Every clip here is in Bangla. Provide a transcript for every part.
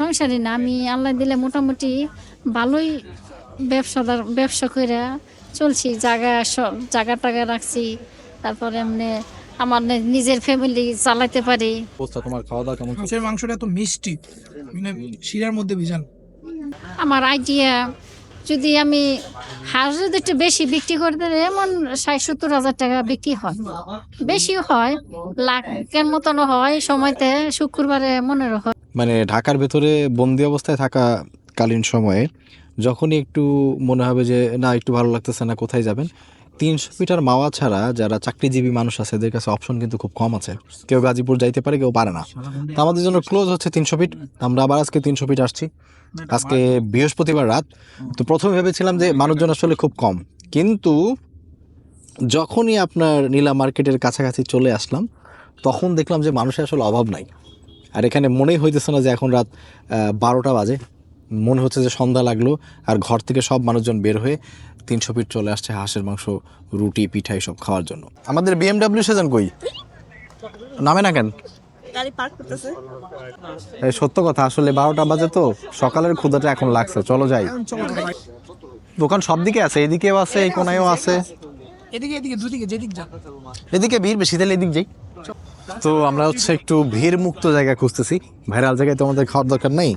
সংসারী না আমি আল্লাহ দিলে মোটামুটি ভালোই ব্যবসাদার ব্যবসা করে চলছি। জায়গা সব জায়গা টাগা রাখছি তারপরে এমনি আমার নিজের ফ্যামিলি চালাতে পারি। তোমার খাওয়া দাওয়া কেমন হাঁসের মাংসটা এত মিষ্টি মানে শিরার মধ্যে ভিজান। আমার আইডিয়া যদি আমি হাঁস যদি একটু বেশি বিক্রি করে দিলে এমন ষাট সত্তর হাজার টাকা বিক্রি হয়। বেশি হয় লাখের মতন হয় সময়তে শুক্রবারে মনেরও হয়। মানে ঢাকার ভেতরে বন্দি অবস্থায় থাকা কালীন সময়ে যখনই একটু মনে হবে যে, না, একটু ভালো লাগতেছে না, কোথায় যাবেন? তিনশো মিটার মাওয়া ছাড়া যারা চাকরিজীবী মানুষ আছে, এদের কাছে অপশন কিন্তু খুব কম আছে। কেউ গাজীপুর যাইতে পারে, কেউ পারে না। তো আমাদের জন্য ক্লোজ হচ্ছে তিনশো ফিট আমরা আবার আজকে তিনশো ফিট আসছি। আজকে বৃহস্পতিবার রাত। তো প্রথমে ভেবেছিলাম যে, মানুষজন আসলে খুব কম। কিন্তু যখনই আপনার নীলা মার্কেটের কাছাকাছি চলে আসলাম, তখন দেখলাম যে, মানুষের আসলে অভাব নাই। আর এখানে মনেই হইতেছে না যে এখন রাত বারোটা বাজে। মনে হচ্ছে যে সন্ধ্যা লাগল আর ঘর থেকে সব মানুষজন বের হয়ে তিনশো ফিট চলে আসছে হাঁসের মাংস রুটি পিঠা সব খাওয়ার জন্য। আমাদের বিএমডাব্লিউ সেজন কই? নামে না কেন? সত্য কথা আসলে বারোটা বাজে তো। সকালের ক্ষুদাটা এখন লাগছে চলো যাই। দোকান সব দিকে আছে এদিকেও আছে এই কোনায়ও আছে। এদিকে এদিকে দুদিকে যেদিক যা। এদিকে ভিড় বেশি তাহলে এদিক যাই। তো আমরা হচ্ছে একটু ভিড় মুক্ত জায়গা খুঁজতেছি। ভাইরাল জায়গায় তো আমাদের খাওয়ার দরকার নেই।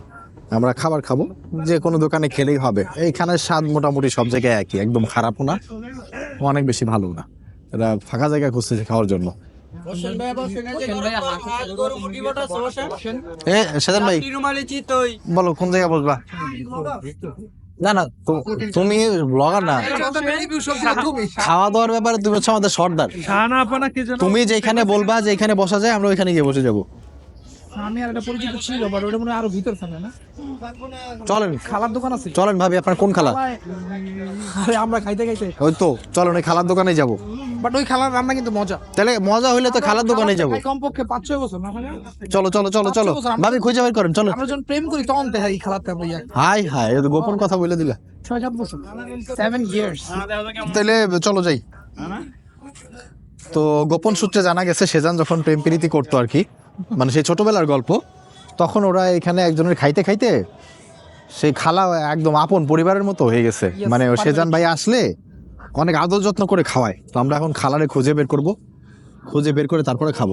আমরা খাবার খাব। যে কোনো দোকানে খেলেই হবে। এইখানে স্বাদ মোটামুটি সব জায়গায় একই একদম খারাপও না অনেক বেশি ভালো না। এটা ফাঁকা জায়গা খুঁজতেছি খাওয়ার জন্য। ভাই বলো কোন জায়গায় বসবা? না না তুমি ব্লগার না। খাওয়া দাওয়ার ব্যাপারে তুমি হচ্ছে আমাদের সর্দার। তুমি যেখানে বলবা যে এখানে বসা যায় আমরা ওইখানে গিয়ে বসে যাব। আমি আর একটা পরিচিত ছিল বাট ওটা মনে আরও ভিতর থাকে না? চলেন। খালার দোকান আছে? চলেন ভাবি আপনার কোন খালা? আরে আমরা খাইতে খাইতে। ওই তো চলেন ওই খালার দোকানে যাব। বাট ওই খালার রান্না কিন্তু মজা। তাহলে মজা হইলে তো খালার দোকানে যাব। কমপক্ষে পাঁচ ছয় বছর না চলো চলো চলো চলো। ভাবি খুঁজে বের করেন চলো। আমরা যখন প্রেম করি তখন দেখাই খালাতে ভাইয়া হাই হাই গোপন কথা বলে দিলা। ছয় সাত বছর। সেভেন ইয়ার্স তাহলে চলো যাই। তো গোপন সূত্রে জানা গেছে সেজান যখন প্রেম প্রীতি করতো আর কি মানে সেই ছোটবেলার গল্প তখন ওরা এখানে একজনের খাইতে খাইতে সেই খালা একদম আপন পরিবারের মতো হয়ে গেছে। মানে সেজান ভাই আসলে অনেক আদর যত্ন করে খাওয়ায়। তো আমরা এখন খালারে খুঁজে বের করব খুঁজে বের করে তারপরে খাব।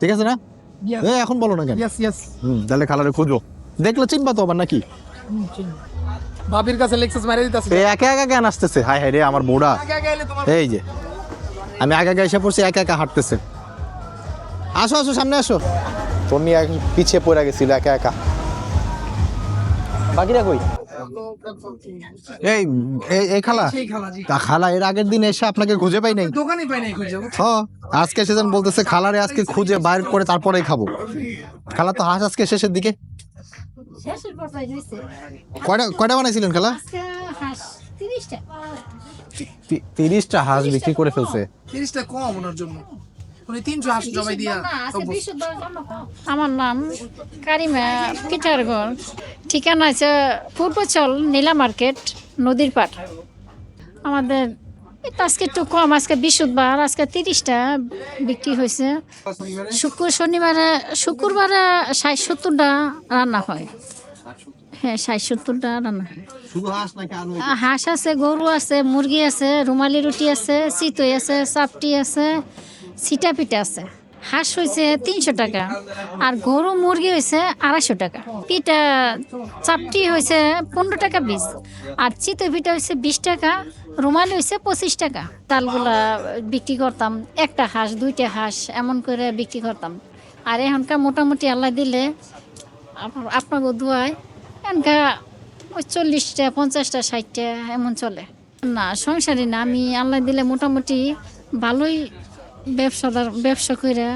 ঠিক আছে না? এখন বলো না কেন? তাহলে খালারে খুঁজবো দেখলে চিনবা তো আবার নাকি? ভাবির কাছে লেক্সাস মেরে দিতেছে। এ একা একা কেন আসতেছে? হাই হাই রে আমার তোমার এই যে আমি আগে আগে এসে পড়ছি একা একা হাঁটতেছে। আসো আসো সামনে আসো। এক পিছিয়ে পড়ে গেছিল একা একা। বাকিরা কই? এই এই- এই খালা? সেই খালা জি। তা খালা এর আগের দিন এসে আপনাকে খুঁজে পাই নাই? দোকানই পাই নাই খুঁজে হ আজকে সেজন বলতেছে খালারে আজকে খুঁজে বাইর করে তারপরেই খাব। খালা তো হাঁস আজকে শেষের দিকে। কয়টা কয়টা বানাইছিলেন খালা? তিরিশটা। তিরিশটা হাঁস বিক্রি করে ফেলছে। তিরিশটা কম ওনার জন্য। উনি তিনশো দিয়া আমার নাম কারিমা পিঠারগড় ঠিকানা আছে পূর্বচল নীলা মার্কেট নদীর পাট আমাদের এই আজকে একটু কম আজকে বৃহস্পতিবার আজকে তিরিশটা বিক্রি হয়েছে। শুক্র শনিবারে শুক্রবারে ষাট সত্তরটা রান্না হয়। হ্যাঁ ষাট সত্তরটা রান্না হয়। হাঁস আছে গরু আছে মুরগি আছে রুমালি রুটি আছে চিতই আছে চাপটি আছে সিটা পিঠা আছে। হাঁস হয়েছে তিনশো টাকা, আর গরু মুরগি হয়েছে আড়াইশো টাকা। পিঠা চাপটি হয়েছে পনেরো টাকা পিস, আর চিতই পিঠা হয়েছে বিশ টাকা, রুমালি হয়েছে পঁচিশ টাকা। তালগুলা বিক্রি করতাম, একটা হাঁস, দুইটা হাঁস, এমন করে বিক্রি করতাম। আর এখনকার মোটামুটি আল্লাহ দিলে আপ- আপনাকে দোয়ায়, এনকা ওই চল্লিশটা, পঞ্চাশটা, ষাটটা, এমন চলে। না, সংসারে না, আমি আল্লাহ দিলে মোটামুটি ভালোই ব্যবসাদার ব্যবসা করে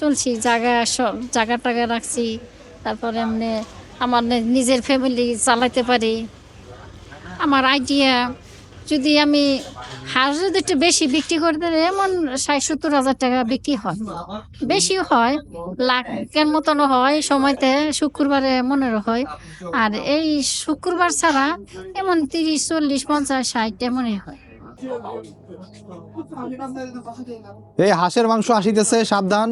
চলছি, জায়গা সব জায়গা টাগা রাখছি, তারপরে এমনি আমার নিজের ফ্যামিলি চালাতে পারি। আমার আইডিয়া যদি আমি হাঁস যদি একটু বেশি বিক্রি করে দিলে এমন ষাট সত্তর হাজার টাকা বিক্রি হয়। বেশিও হয়, লাখের মতনও হয়, সময়তে শুক্রবারে মনেরও হয়। আর এই শুক্রবার ছাড়া এমন তিরিশ, চল্লিশ, পঞ্চাশ, ষাট এমনই হয়। এই হাঁসের মাংস আসিতেছে, সাবধান।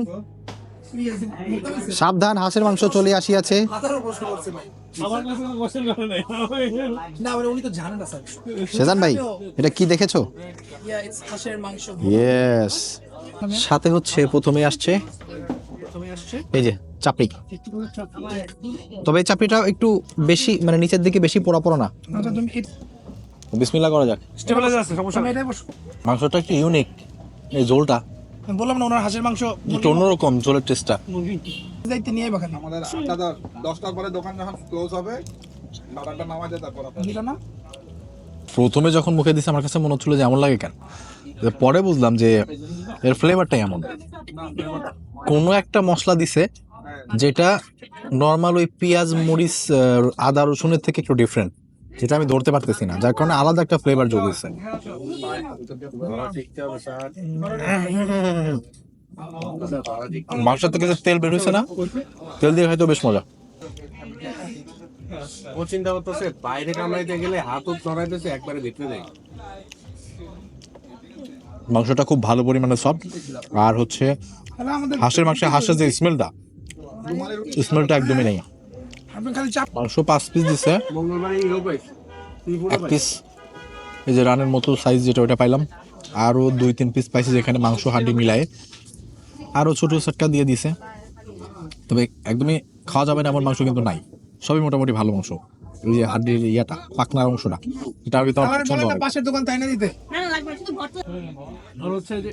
সাবধান, হাঁসের মাংস চলে আসিয়াছে। সেজান ভাই, এটা কি দেখেছ? ইয়া ইয়েস সাথে হচ্ছে, প্রথমে আসছে। এই যে, চাপড়ি। তবে এই চাপড়িটা একটু বেশি মানে নিচের দিকে বেশি পোড়া পোড়া না। আচ্ছা বিসমিল্লাহ করা যাক। স্টেবিলাইজার আছে সমস্যা নেই। এটাই বসো। মাংসটা একটু ইউনিক এই ঝোলটা। আমি বললাম না ওনার হাঁসের মাংস একটু অন্যরকম ঝোলের টেস্টটা দায়িত্ব নিয়ে বাখান আমাদের আটটা দশ- দশটার পরে দোকান যখন ক্লোজ হবে বারোটা নামাজে তারপর আপনার দিল না? প্রথমে যখন মুখে দিছে আমার কাছে মনে হচ্ছিল যে এমন লাগে কেন? পরে বুঝলাম যে এর ফ্লেভারটাই এমন। কোনো একটা মশলা দিছে যেটা নর্মাল ওই পেঁয়াজ মরিচ আদা রসুনের থেকে একটু ডিফারেন্ট যেটা আমি ধরতে পারতেছি না। যার কারণে আলাদা একটা ফ্লেভার যোগ হয়েছে। মাংসের থেকে তেল বের হয়েছে না। তেল দিয়ে হয়তো বেশ মজা। ও চিন্তা করতেছে বাইরে কামড়াইতে গেলে হাত ধরাইতেছে একবারে ভিতরে দেয় মাংসটা খুব ভালো পরিমাণে সফট আর হচ্ছে হাঁসের মাংসে হাঁসের যে স্মেলটা স্মেলটা একদমই নেই। আপনি খালি চাপ মাংস পাঁচ পিস দিছে। মঙ্গলবারে এক পিস এই যে রানের মতো সাইজ যেটা ওটা পাইলাম। আরও দুই তিন পিস পাইছি যেখানে মাংস হাড্ডি মিলায়। আরও ছোটো সাটকা দিয়ে দিছে। তবে একদমই খাওয়া যাবে না এমন মাংস কিন্তু নাই। সবই মোটামুটি ভালো মাংস। যে হাড্ডির ইয়াটা পাকনার অংশটা এটা আমি তো আমার আমার পছন্দ হয়। পাশের দোকান তাই না দিতে?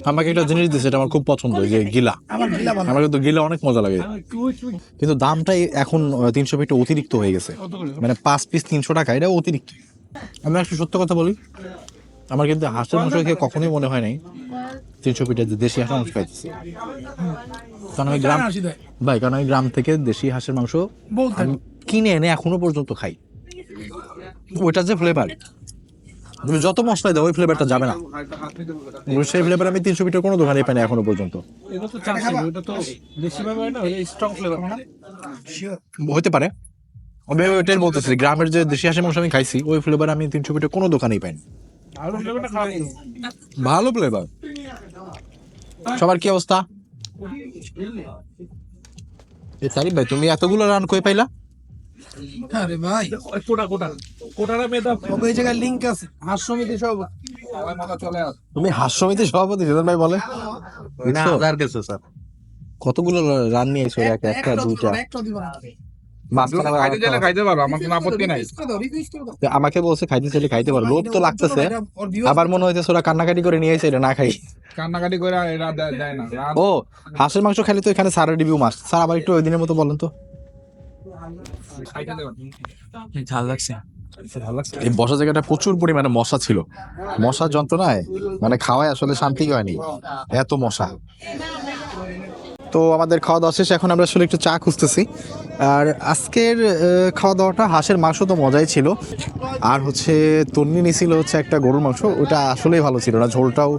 আমাকে একটা জিনিস দিছে এটা আমার খুব পছন্দ যে গিলা। আমার গিলা ভালো। আমার কিন্তু গিলা অনেক মজা লাগে। কিন্তু দামটাই এখন তিনশো ফিট অতিরিক্ত হয়ে গেছে। মানে পাঁচ পিস তিনশো টাকা এটা অতিরিক্ত। আমি একটু সত্য কথা বলি আমার কিন্তু হাঁসের মাংস খেয়ে কখনোই মনে হয় নাই তিনশো ফিটের যে দেশি হাঁসের মাংস খাইতেছি। কারণ আমি গ্রাম ভাই কারণ আমি গ্রাম থেকে দেশি হাঁসের মাংস কিনে এনে এখনও পর্যন্ত খাই। ওইটার যে ফ্লেভার তুমি যত মশলা দাও ওই ফ্লেভারটা যাবে না। সেই ফ্লেভার আমি তিনশো ফিটের কোনো দোকানে পাই না এখনও পর্যন্ত। হতে পারে। আমি ওইটাই বলতেছি গ্রামের যে দেশি হাঁসের মাংস আমি খাইছি ওই ফ্লেভার আমি তিনশো ফিটে কোনো দোকানেই পাইনি। ভালো ফ্লেভার সবার কি অবস্থা? এ তারিফ ভাই তুমি এতগুলো রান কই পাইলা? আরে ভাই। কোটা কোটা। কোটারা মেদা ওই জায়গায় লিংক আছে। হাঁস সমিতি আস। তুমি হাস্য সমিতির সভাপতি সেদিন ভাই বলে। দেখছ? কতগুলো রান নিয়ে এসো একটা একটা দুইটা? না। আমাকে বলছে খাইতে চাইলে খাইতে পারো। লোভ তো লাগতেছে। আবার মনে হইতেছে ওরা কান্নাকাটি করে নিয়ে এসে এটা না খাই। কান্নাকাটি করে না। ও হাঁসের মাংস খাইলে তো এখানে সারের রিভিউ মাস স্যার আবার একটু ওই দিনের মতো বলেন তো। দেবেন এই বসা জায়গাটা প্রচুর পরিমাণে মশা ছিল। মশার যন্ত্রণায় মানে খাওয়ায় আসলে শান্তি হয়নি। এত মশা। তো আমাদের খাওয়া দাওয়া শেষ, এখন আমরা আসলে একটু চা খুঁজতেছি। আর আজকের খাওয়া দাওয়াটা হাঁসের মাংস তো মজাই ছিল। আর হচ্ছে তন্নি নিছিল হচ্ছে একটা গরুর মাংস, ওটা আসলেই ভালো ছিল না। ঝোলটাও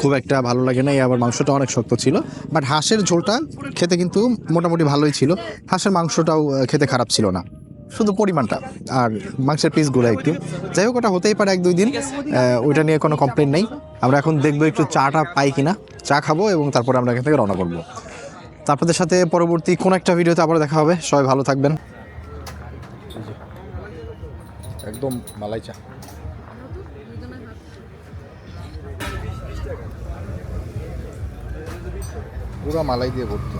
খুব একটা ভালো লাগে না আবার মাংসটা অনেক শক্ত ছিল। বাট হাঁসের ঝোলটা খেতে কিন্তু মোটামুটি ভালোই ছিল। হাঁসের মাংসটাও খেতে খারাপ ছিল না। শুধু পরিমাণটা আর মাংসের পিসগুলো একটু। যাই হোক, ওটা হতেই পারে এক দুই দিন ওইটা নিয়ে কোনো কমপ্লেন নেই। আমরা এখন দেখব একটু চাটা পাই কিনা। চা খাব এবং তারপরে আমরা এখান থেকে রওনা করব। তো আপনাদের সাথে পরবর্তী কোন একটা ভিডিওতে আবার দেখা হবে। সবাই ভালো থাকবেন। একদম মালাই চা। পুরো মালাই দিয়ে ভর্তি।